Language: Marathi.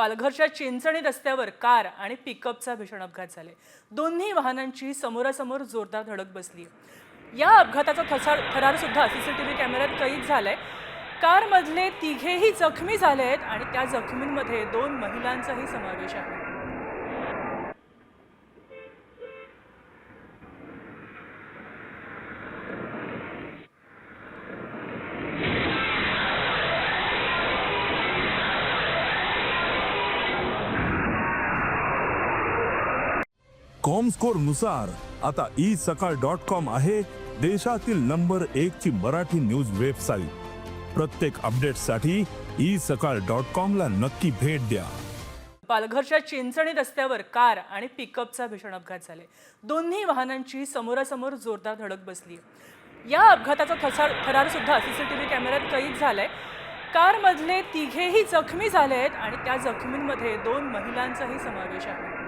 पालघरच्या चिंचणी रस्त्यावर कार आणि पिकअपचा भीषण अपघात झाले. दोन्ही वाहनांची समोरासमोर जोरदार धडक बसली या अपघाताचा थसार थरार सुद्धा सीसीटीव्ही कॅमेऱ्यात कैद झालाय. कारमधले तिघेही जखमी झाले आहेत आणि त्या जखमींमध्ये दोन महिलांचाही समावेश आहे. कॉमनुसार. आता ई सकाळ डॉट कॉम आहे देशातील नंबर एक ची मराठी न्यूज वेबसाईट. प्रत्येक अपडेटसाठी ई सकाळ डॉट कॉम ला नक्की भेट द्या. पालघरच्या चिंचणी रस्त्यावर कार आणि पिकअपचा भीषण अपघात झाले. दोन्ही वाहनांची समोरासमोर जोरदार धडक बसली या अपघाताचा थसार थरार सुद्धा सीसीटीव्ही कॅमेऱ्यात कैद झालाय. कारमधले तिघेही जखमी झाले आहेत आणि त्या जखमींमध्ये दोन महिलांचाही समावेश आहे.